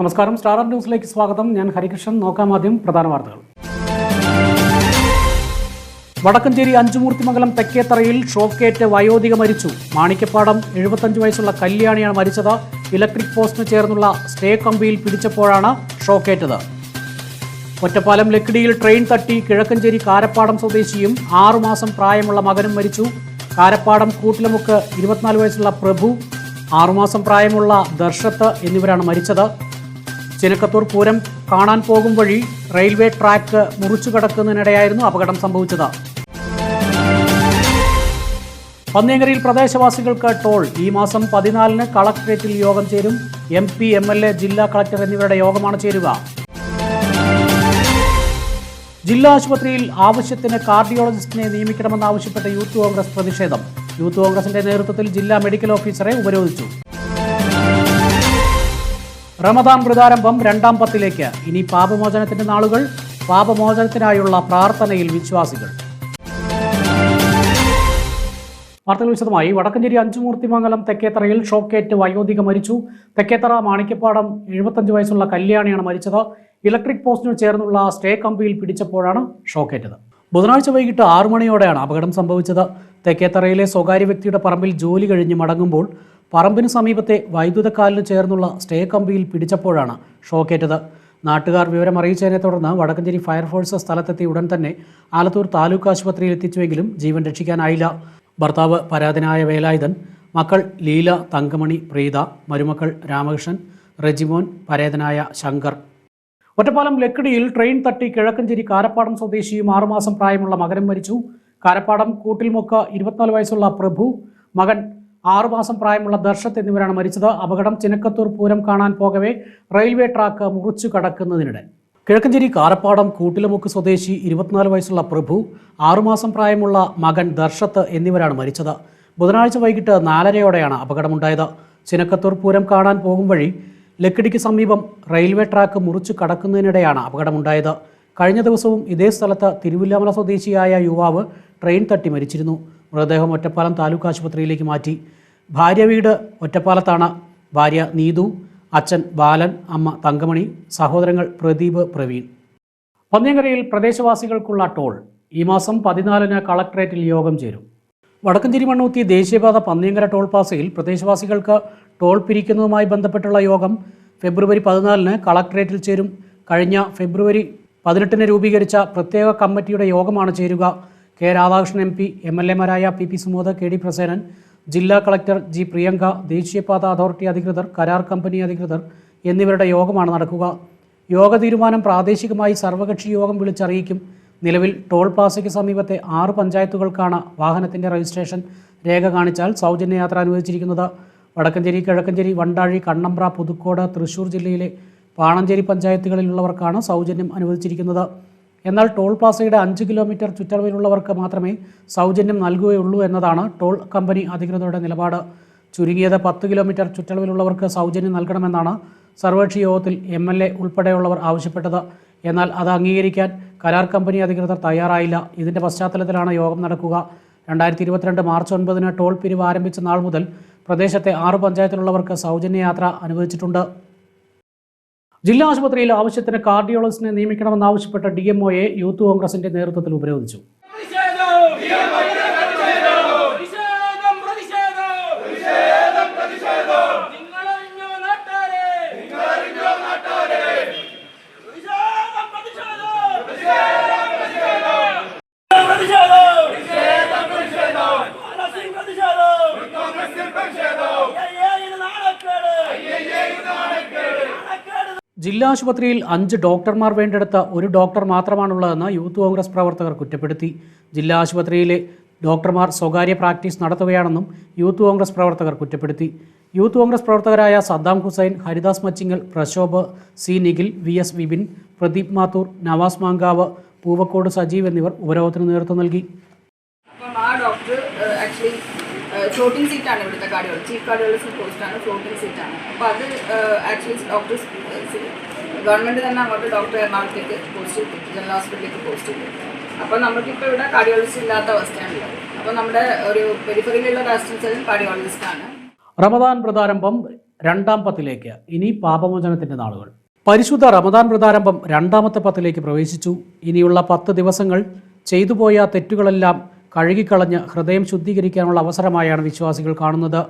നമസ്കാരം. സ്റ്റാർ ന്യൂസിലേക്ക് സ്വാഗതം. ഞാൻ ഹരികൃഷ്ണൻ. നോക്കാം ആദ്യം പ്രധാന വാർത്തകൾ. വടക്കഞ്ചേരി അഞ്ചുമൂർത്തിമംഗലം തെക്കേത്തറയിൽ ഷോക്കേറ്റ് വയോധിക മരിച്ചു. മാണിക്കപ്പാടം എഴുപത്തഞ്ച് വയസ്സുള്ള കല്യാണിയാണ് മരിച്ചത്. ഇലക്ട്രിക് പോസ്റ്റിന് ചേർന്നുള്ള സ്റ്റേ കമ്പിയിൽ പിടിച്ചപ്പോഴാണ് ഷോക്കേറ്റത്. ഒറ്റപ്പാലം ലക്കിടിയിൽ ട്രെയിൻ തട്ടി കിഴക്കഞ്ചേരി കാരപ്പാടം സ്വദേശിയും ആറുമാസം പ്രായമുള്ള മകനും മരിച്ചു. കാരപ്പാടം കൂട്ടിലമുക്ക് ഇരുപത്തിനാല് വയസ്സുള്ള പ്രഭു ആറുമാസം പ്രായമുള്ള ദർശത്ത് എന്നിവരാണ് മരിച്ചത്. ചിനക്കത്തൂർ പൂരം കാണാൻ പോകും വഴി റെയിൽവേ ട്രാക്ക് മുറിച്ചു കടക്കുന്നതിനിടെയായിരുന്നു അപകടം സംഭവിച്ചത്. പന്നിയങ്കരയിൽ പ്രദേശവാസികൾക്ക് ടോൾ. ഈ മാസം പതിനാലിന് കളക്ടറേറ്റിൽ യോഗം ചേരും. M P M L A ജില്ലാ കളക്ടർ എന്നിവരുടെ യോഗമാണ് ചേരുക. ജില്ലാ ആശുപത്രിയിൽ ആവശ്യത്തിന് കാർഡിയോളജിസ്റ്റിനെ നിയമിക്കണമെന്നാവശ്യപ്പെട്ട യൂത്ത് കോൺഗ്രസ് പ്രതിഷേധം. യൂത്ത് കോൺഗ്രസിന്റെ നേതൃത്വത്തിൽ ജില്ലാ മെഡിക്കൽ ഓഫീസറെ ഉപരോധിച്ചു. റമദാൻ വ്രതാരംഭം രണ്ടാം പത്തിലേക്ക്. ഇനി പാപമോചനത്തിന്റെ നാളുകൾ പാപമോചനത്തിനായുള്ള പ്രാർത്ഥനയിൽ വിശ്വാസികൾ. വാർത്തകൾ വിശദമായി. വടക്കഞ്ചേരി അഞ്ചുമൂർത്തിമംഗലം തെക്കേത്തറയിൽ ഷോക്കേറ്റ് വയോധിക മരിച്ചു. തെക്കേത്തറ മാണിക്കപ്പാടം എഴുപത്തഞ്ച് വയസ്സുള്ള കല്യാണിയാണ് മരിച്ചത്. ഇലക്ട്രിക് പോസ്റ്റിനു ചേർന്നുള്ള സ്റ്റേ കമ്പിയിൽ പിടിച്ചപ്പോഴാണ് ഷോക്കേറ്റത്. ബുധനാഴ്ച വൈകിട്ട് ആറു മണിയോടെയാണ് അപകടം സംഭവിച്ചത്. തെക്കേത്തറയിലെ സ്വകാര്യ വ്യക്തിയുടെ പറമ്പിൽ ജോലി കഴിഞ്ഞ് മടങ്ങുമ്പോൾ പറമ്പിന് സമീപത്തെ വൈദ്യുതക്കാലിന് ചേർന്നുള്ള സ്റ്റേ കമ്പിയിൽ പിടിച്ചപ്പോഴാണ് ഷോക്കേറ്റത്. നാട്ടുകാർ വിവരം അറിയിച്ചതിനെ തുടർന്ന് വടക്കഞ്ചേരി ഫയർഫോഴ്സ് സ്ഥലത്തെത്തി ഉടൻ തന്നെ ആലത്തൂർ താലൂക്ക് ആശുപത്രിയിൽ എത്തിച്ചുവെങ്കിലും ജീവൻ രക്ഷിക്കാനായില്ല. ഭർത്താവ് പരാതനായ വേലായുധൻ മക്കൾ ലീല തങ്കമണി പ്രീത മരുമക്കൾ രാമകൃഷ്ണൻ റെജിമോൻ പരേതനായ ശങ്കർ. ഒറ്റപ്പാലം ലക്കിടിയിൽ ട്രെയിൻ തട്ടി കിഴക്കഞ്ചേരി കാരപ്പാടം സ്വദേശിയും ആറുമാസം പ്രായമുള്ള മകനും മരിച്ചു. കാരപ്പാടം കൂട്ടിൽമൊക്ക ഇരുപത്തിനാല് വയസ്സുള്ള പ്രഭു മകൻ ആറുമാസം പ്രായമുള്ള ദർശത്ത് എന്നിവരാണ് മരിച്ചത്. അപകടം ചിനക്കത്തൂർ പൂരം കാണാൻ പോകവേ റെയിൽവേ ട്രാക്ക് മുറിച്ചു കടക്കുന്നതിനിടെ. കിഴക്കഞ്ചേരി കാരപ്പാടം കൂട്ടിലമുക്ക് സ്വദേശി ഇരുപത്തിനാല് വയസ്സുള്ള പ്രഭു ആറുമാസം പ്രായമുള്ള മകൻ ദർശത്ത് എന്നിവരാണ് മരിച്ചത്. ബുധനാഴ്ച വൈകിട്ട് നാലരയോടെയാണ് അപകടമുണ്ടായത്. ചിനക്കത്തൂർ പൂരം കാണാൻ പോകും വഴി ലക്കിടിക്ക് സമീപം റെയിൽവേ ട്രാക്ക് മുറിച്ചു കടക്കുന്നതിനിടെയാണ് അപകടമുണ്ടായത്. കഴിഞ്ഞ ദിവസവും ഇതേ സ്ഥലത്ത് തിരുവില്ലാമല സ്വദേശിയായ യുവാവ് ട്രെയിൻ തട്ടി മരിച്ചിരുന്നു. മൃതദേഹം ഒറ്റപ്പാലം താലൂക്ക് ആശുപത്രിയിലേക്ക് മാറ്റി. ഭാര്യ വീട് ഒറ്റപ്പാലത്താണ്. ഭാര്യ നീതു അച്ഛൻ ബാലൻ അമ്മ തങ്കമണി സഹോദരങ്ങൾ പ്രദീപ് പ്രവീൺ. പന്നിയങ്കരയിൽ പ്രദേശവാസികൾക്കുള്ള ടോൾ ഈ മാസം പതിനാലിന് കളക്ടറേറ്റിൽ യോഗം ചേരും. വടക്കഞ്ചേരി മണ്ണൂത്തി ദേശീയപാത പന്നിയങ്കര ടോൾ പാസയിൽ പ്രദേശവാസികൾക്ക് ടോൾ പിരിക്കുന്നതുമായി ബന്ധപ്പെട്ടുള്ള യോഗം ഫെബ്രുവരി പതിനാലിന് കളക്ടറേറ്റിൽ ചേരും. കഴിഞ്ഞ ഫെബ്രുവരി പതിനെട്ടിന് രൂപീകരിച്ച പ്രത്യേക കമ്മിറ്റിയുടെ യോഗമാണ് ചേരുക. K Radhakrishnan M P M L എമാരായ P P Sumod K D Prasenan ജില്ലാ കളക്ടർ ജി പ്രിയങ്ക ദേശീയപാത അതോറിറ്റി അധികൃതർ കരാർ കമ്പനി അധികൃതർ എന്നിവരുടെ യോഗമാണ് നടക്കുക. യോഗ തീരുമാനം പ്രാദേശികമായി സർവകക്ഷി യോഗം വിളിച്ചറിയിക്കും. നിലവിൽ ടോൾ പ്ലാസയ്ക്ക് സമീപത്തെ ആറ് പഞ്ചായത്തുകൾക്കാണ് വാഹനത്തിന്റെ രജിസ്ട്രേഷൻ രേഖ കാണിച്ചാൽ സൗജന്യ യാത്ര അനുവദിച്ചിരിക്കുന്നത്. വടക്കഞ്ചേരി കിഴക്കഞ്ചേരി വണ്ടാഴി കണ്ണമ്പ്ര പുതുക്കോട് തൃശൂർ ജില്ലയിലെ പാണഞ്ചേരി പഞ്ചായത്തുകളിലുള്ളവർക്കാണ് സൗജന്യം അനുവദിച്ചിരിക്കുന്നത്. എന്നാൽ ടോൾ പ്ലാസയുടെ അഞ്ച് കിലോമീറ്റർ ചുറ്റളവിലുള്ളവർക്ക് മാത്രമേ സൗജന്യം നൽകുകയുള്ളൂ എന്നതാണ് ടോൾ കമ്പനി അധികൃതരുടെ നിലപാട്. ചുരുങ്ങിയത് പത്ത് കിലോമീറ്റർ ചുറ്റളവിലുള്ളവർക്ക് സൗജന്യം നൽകണമെന്നാണ് സർവകക്ഷി യോഗത്തിൽ എം എൽ എ ഉൾപ്പെടെയുള്ളവർ ആവശ്യപ്പെട്ടത്. എന്നാൽ അത് അംഗീകരിക്കാൻ കരാർ കമ്പനി അധികൃതർ തയ്യാറായില്ല. ഇതിന്റെ പശ്ചാത്തലത്തിലാണ് യോഗം നടക്കുക. രണ്ടായിരത്തി ഇരുപത്തിരണ്ട് മാർച്ച് ഒൻപതിന് ടോൾ പിരിവ് ആരംഭിച്ച നാൾ മുതൽ പ്രദേശത്തെ ആറ് പഞ്ചായത്തിലുള്ളവർക്ക് സൗജന്യ യാത്ര അനുവദിച്ചിട്ടുണ്ട്. ജില്ലാ ആശുപത്രിയിൽ ആവശ്യത്തിന് കാർഡിയോളജിസ്റ്റിനെ നിയമിക്കണമെന്നാവശ്യപ്പെട്ട ഡി യൂത്ത് കോൺഗ്രസിന്റെ നേതൃത്വത്തിൽ ഉപരോധിച്ചു പ്രതിഷേധം പ്രതിഷേധം പ്രതിഷേധം പ്രതിഷേധം നിങ്ങളറിഞ്ഞോ നാട്ടാരെ നിങ്ങളറിഞ്ഞോ നാട്ടാരെ പ്രതിഷേധം പ്രതിഷേധം പ്രതിഷേധം പ്രതിഷേധം പ്രതിഷേധം പ്രതിഷേധം കോൺഗ്രസിൽ പ്രതിഷേധം കോൺഗ്രസിൽ പ്രതിഷേധം അയ്യേ ഇത് നാണക്കേട് അയ്യേ ഇത് നാണക്കേട് നാണക്കേട് ജില്ലാ ആശുപത്രിയിൽ അഞ്ച് ഡോക്ടർമാർ വേണ്ടെടുത്ത ഒരു ഡോക്ടർ മാത്രമാണുള്ളതെന്ന് യൂത്ത് കോൺഗ്രസ് പ്രവർത്തകർ കുറ്റപ്പെടുത്തി. ജില്ലാ ആശുപത്രിയിലെ ഡോക്ടർമാർ സ്വകാര്യ പ്രാക്ടീസ് നടത്തുകയാണെന്നും യൂത്ത് കോൺഗ്രസ് പ്രവർത്തകർ കുറ്റപ്പെടുത്തി. യൂത്ത് കോൺഗ്രസ് പ്രവർത്തകരായ Saddam Hussain Haridas Machingal Prashobh C Nikhil V S Vipin Pradeep Mathur Navas Mankavu Poovakode Sajeev എന്നിവർ ഉപരോധത്തിന് നേതൃത്വം നൽകി. ഫ്ലോട്ടിംഗ് സീറ്റാണ് ഇവിടുത്തെ കാർഡിയോളജി ചീഫ് കാർഡിയോളജിസ്റ്റ് പോസ്റ്റാണ് ഫ്ലോട്ടിംഗ് സീറ്റാണ് അപ്പോൾ അത് ആക്ച്വലി ഡോക്ടർ ഗവൺമെന്റ് തന്നെ അങ്ങോട്ട് ഡോക്ടർ എറണാകുളത്തേക്ക് പോസ്റ്റ് ചെയ്തിട്ട് ജനറൽ ഹോസ്പിറ്റലിലേക്ക് പോസ്റ്റ് ചെയ്തു. അപ്പോൾ നമുക്കിപ്പോൾ ഇവിടെ കാർഡിയോളജിസ്റ്റ് ഇല്ലാത്ത അവസ്ഥയാണുള്ളത്. അപ്പോൾ നമ്മുടെ ഒരു പെരിഫറിയിലുള്ള അസിസ്റ്റൻസ് കാർഡിയോളജിസ്റ്റാണ് റമദാൻ പ്രതാരംഭം രണ്ടാം പത്തിലേക്ക്. ഇനി പാപമോചനത്തിന്റെ നാളുകൾ. പരിശുദ്ധ റമദാൻ പ്രതാരംഭം രണ്ടാമത്തെ പത്തിലേക്ക് പ്രവേശിച്ചു. ഇനിയുള്ള പത്ത് ദിവസങ്ങൾ ചെയ്തുപോയ തെറ്റുകളെല്ലാം കഴുകിക്കളഞ്ഞ് ഹൃദയം ശുദ്ധീകരിക്കാനുള്ള അവസരമായാണ് വിശ്വാസികൾ കാണുന്നത്.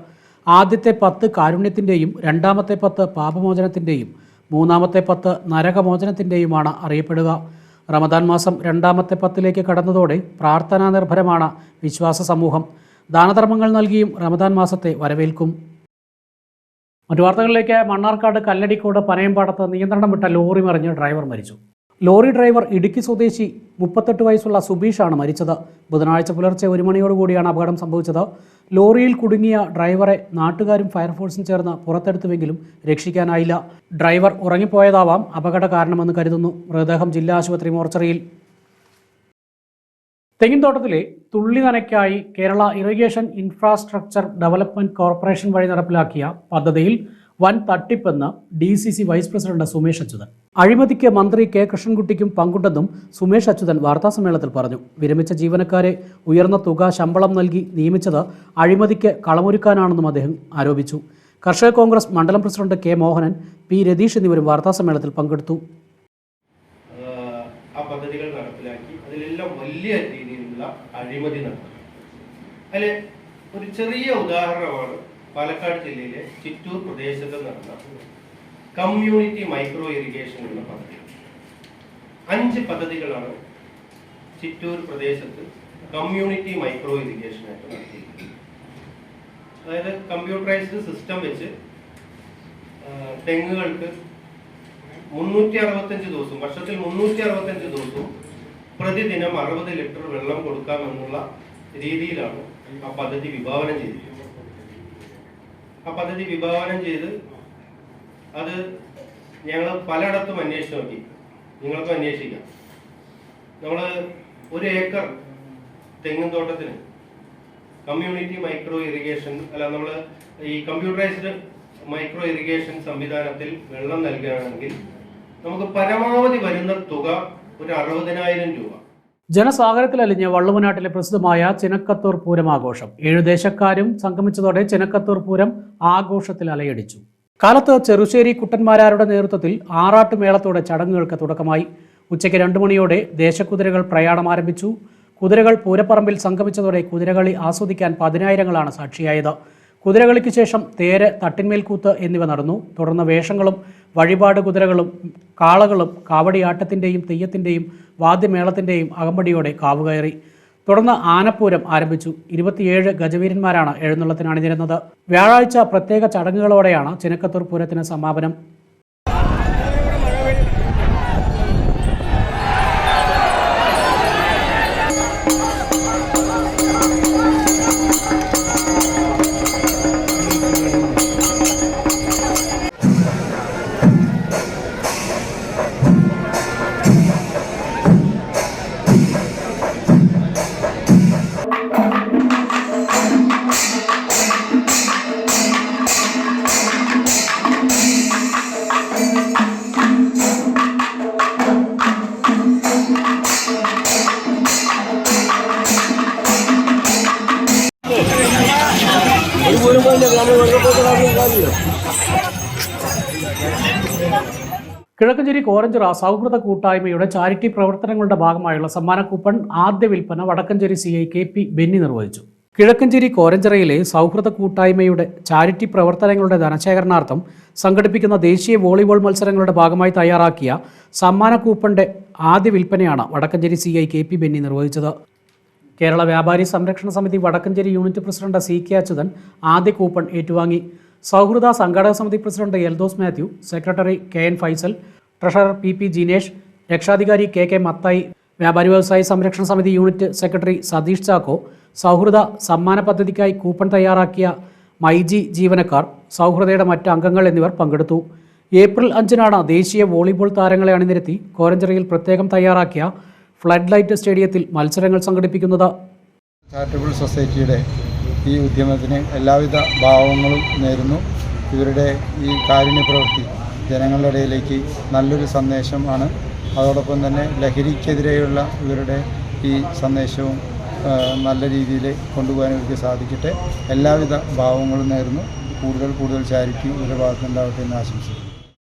ആദ്യത്തെ പത്ത് കാരുണ്യത്തിന്റെയും രണ്ടാമത്തെ പത്ത് പാപമോചനത്തിന്റെയും മൂന്നാമത്തെ പത്ത് നരകമോചനത്തിന്റെയുമാണ് അറിയപ്പെടുക. റമദാൻ മാസം രണ്ടാമത്തെ പത്തിലേക്ക് കടന്നതോടെ പ്രാർത്ഥനാ നിർഭരമാണ് വിശ്വാസ സമൂഹം. ദാനധർമ്മങ്ങൾ നൽകിയും റമദാൻ മാസത്തെ വരവേൽക്കും. മറ്റു വാർത്തകളിലേക്ക് മണ്ണാർക്കാട് കല്ലടിക്കോട് പനയമ്പാടത്ത് നിയന്ത്രണം വിട്ട ലോറി മറിഞ്ഞ് ഡ്രൈവർ മരിച്ചു. ലോറി ഡ്രൈവർ ഇടുക്കി സ്വദേശി മുപ്പത്തെട്ട് വയസ്സുള്ള സുബീഷാണ് മരിച്ചത്. ബുധനാഴ്ച പുലർച്ചെ ഒരു മണിയോടുകൂടിയാണ് അപകടം സംഭവിച്ചത്. ലോറിയിൽ കുടുങ്ങിയ ഡ്രൈവറെ നാട്ടുകാരും ഫയർഫോഴ്സും ചേർന്ന് പുറത്തെടുത്തുവെങ്കിലും രക്ഷിക്കാനായില്ല. ഡ്രൈവർ ഉറങ്ങിപ്പോയതാവാം അപകട കാരണമെന്ന് കരുതുന്നു മൃതദേഹം ജില്ലാ ആശുപത്രി മോർച്ചറിയിൽ. തെങ്ങിൻതോട്ടത്തിലെ തുള്ളി നനയ്ക്കായി Kerala irrigation infrastructure development corporation വഴി നടപ്പിലാക്കിയ പദ്ധതിയിൽ വൻ തട്ടിപ്പെന്ന് D C C vice president Sumesh Achuthan. അഴിമതിക്ക് മന്ത്രി കെ. കൃഷ്ണൻകുട്ടിക്കും പങ്കുണ്ടെന്നും സുമേഷ് അച്യുതൻ വാർത്താസമ്മേളനത്തിൽ പറഞ്ഞു. വിരമിച്ച ജീവനക്കാരെ ഉയർന്ന തുക ശമ്പളം നൽകി നിയമിച്ചത് അഴിമതിക്ക് കളമൊരുക്കാനാണെന്നും അദ്ദേഹം ആരോപിച്ചു. കർഷക കോൺഗ്രസ് മണ്ഡലം president K. Mohanan P. Ratheesh എന്നിവരും വാർത്താസമ്മേളനത്തിൽ പങ്കെടുത്തു. ആ പദ്ധതികൾ നടപ്പിലാക്കി. അതിലെല്ലാം വലിയ രീതിയിലുള്ള അഴിമതി നടത്തി അതിൽ ഒരു ചെറിയ ഉദാഹരണമാണ് പാലക്കാട് ജില്ലയിലെ ചിറ്റൂർ പ്രദേശത്ത് നടന്ന കമ്മ്യൂണിറ്റി മൈക്രോ ഇറിഗേഷൻ എന്ന പദ്ധതി. അഞ്ച് പദ്ധതികളാണ് ചിറ്റൂർ പ്രദേശത്ത് കമ്മ്യൂണിറ്റി മൈക്രോ ഇറിഗേഷൻ ആയിട്ട് അതായത് കമ്പ്യൂട്ടറൈസ്ഡ് സിസ്റ്റം വെച്ച് തെങ്ങുകൾക്ക് മുന്നൂറ്റി അറുപത്തഞ്ച് ദിവസം വർഷത്തിൽ മുന്നൂറ്റി അറുപത്തഞ്ച് ദിവസവും പ്രതിദിനം അറുപത് ലിറ്റർ വെള്ളം കൊടുക്കാമെന്നുള്ള രീതിയിലാണ് ആ പദ്ധതി വിഭാവനം ചെയ്തിരിക്കുന്നത്. ആ പദ്ധതി വിഭാവനം ചെയ്ത് അത് ഞങ്ങൾ പലയിടത്തും അന്വേഷിച്ചു നോക്കി. നിങ്ങൾക്കും അന്വേഷിക്കാം നമ്മൾ ഒരു ഏക്കർ തെങ്ങും തോട്ടത്തിന് കമ്മ്യൂണിറ്റി മൈക്രോ ഇറിഗേഷൻ അല്ല നമ്മൾ ഈ കമ്പ്യൂട്ടറൈസ്ഡ് മൈക്രോ ഇറിഗേഷൻ സംവിധാനത്തിൽ വെള്ളം നൽകുകയാണെങ്കിൽ നമുക്ക് പരമാവധി വരുന്ന തുക ഒരു അറുപതിനായിരം രൂപ. ജനസാഗരത്തിലലിഞ്ഞ് വള്ളുവനാട്ടിലെ പ്രസിദ്ധമായ ചിനക്കത്തൂർ പൂരം ആഘോഷം. ഏഴു ദേശക്കാരും സംഗമിച്ചതോടെ ചിനക്കത്തൂർ പൂരം ആഘോഷത്തിൽ അലയടിച്ചു. കാലത്ത് ചെറുശ്ശേരി കുട്ടന്മാരാരുടെ നേതൃത്വത്തിൽ ആറാട്ടുമേളത്തോടെ ചടങ്ങുകൾക്ക് തുടക്കമായി. ഉച്ചയ്ക്ക് രണ്ടു മണിയോടെ ദേശക്കുതിരകൾ പ്രയാണം ആരംഭിച്ചു. കുതിരകൾ പൂരപ്പറമ്പിൽ സംഗമിച്ചതോടെ കുതിരകളി ആസ്വദിക്കാൻ പതിനായിരങ്ങളാണ് സാക്ഷിയായത്. കുതിരകളിക്ക് ശേഷം തേര് തട്ടിന്മേൽക്കൂത്ത് എന്നിവ നടന്നു. തുടർന്ന് വേഷങ്ങളും വഴിപാട് കുതിരകളും കാളകളും കാവടിയാട്ടത്തിന്റെയും തെയ്യത്തിന്റെയും വാദ്യമേളത്തിന്റെയും അകമ്പടിയോടെ കാവുകയറി. തുടർന്ന് ആനപ്പൂരം ആരംഭിച്ചു. ഇരുപത്തിയേഴ് ഗജവീരന്മാരാണ് എഴുന്നള്ളത്തിന് അണിനിരുന്നത്. വ്യാഴാഴ്ച പ്രത്യേക ചടങ്ങുകളോടെയാണ് ചിനക്കത്തൂർ പൂരത്തിന് സമാപനം. കിഴക്കഞ്ചേരി കോരഞ്ചിറ സൗഹൃദ കൂട്ടായ്മയുടെ ചാരിറ്റി പ്രവർത്തനങ്ങളുടെ ഭാഗമായുള്ള സമ്മാന കൂപ്പൺ ആദ്യ വിൽപ്പന Vadakkanchery C I K P Benny നിർവഹിച്ചു. കിഴക്കഞ്ചേരി കോരഞ്ചിറയിലെ സൗഹൃദ കൂട്ടായ്മയുടെ ചാരിറ്റി പ്രവർത്തനങ്ങളുടെ ധനശേഖരണാർത്ഥം സംഘടിപ്പിക്കുന്ന ദേശീയ വോളിബോൾ മത്സരങ്ങളുടെ ഭാഗമായി തയ്യാറാക്കിയ സമ്മാന കൂപ്പണിന്റെ ആദ്യ വിൽപ്പനയാണ് Vadakkanchery C I K P Benny നിർവഹിച്ചത്. കേരള വ്യാപാരി സംരക്ഷണ സമിതി Vadakkanchery unit president C K Achuthan ആദ്യ കൂപ്പൺ ഏറ്റുവാങ്ങി. സൗഹൃദ സംഘാടക സമിതി president Eldhose Mathew secretary K N Faisal treasurer P P Jinesh രക്ഷാധികാരി കെ കെ മത്തായി വ്യാപാരി വ്യവസായി സംരക്ഷണ സമിതി യൂണിറ്റ് സെക്രട്ടറി സതീഷ് ചാക്കോ സൗഹൃദ സമ്മാന പദ്ധതിക്കായി കൂപ്പൺ തയ്യാറാക്കിയ മൈജി ജീവനക്കാർ സൗഹൃദയുടെ മറ്റ് അംഗങ്ങൾ എന്നിവർ പങ്കെടുത്തു. ഏപ്രിൽ അഞ്ചിനാണ് ദേശീയ വോളിബോൾ താരങ്ങളെ അണിനിരത്തി കോരഞ്ചിറയിൽ പ്രത്യേകം തയ്യാറാക്കിയ ഫ്ലഡ് ലൈറ്റ് സ്റ്റേഡിയത്തിൽ മത്സരങ്ങൾ സംഘടിപ്പിക്കുന്നത്. ചാരിറ്റബിൾ സൊസൈറ്റിയുടെ ഈ ഉദ്യമത്തിന് എല്ലാവിധ ഭാവങ്ങളും നേരുന്നു. ഇവരുടെ ഈ കാരുണ്യ പ്രവൃത്തി ജനങ്ങളുടെ ഇടയിലേക്ക് നല്ലൊരു സന്ദേശമാണ് അതോടൊപ്പം തന്നെ ലഹരിക്കെതിരെയുള്ള ഇവരുടെ ഈ സന്ദേശവും നല്ല രീതിയിൽ കൊണ്ടുപോകാൻ ഇവർക്ക് സാധിക്കട്ടെ. എല്ലാവിധ ഭാവങ്ങളും നേരുന്നു. കൂടുതൽ കൂടുതൽ ചാരിറ്റി ഇവരുടെ ഭാഗത്തുനിന്നുണ്ടാവട്ടെ എന്ന് ആശംസിക്കുന്നു.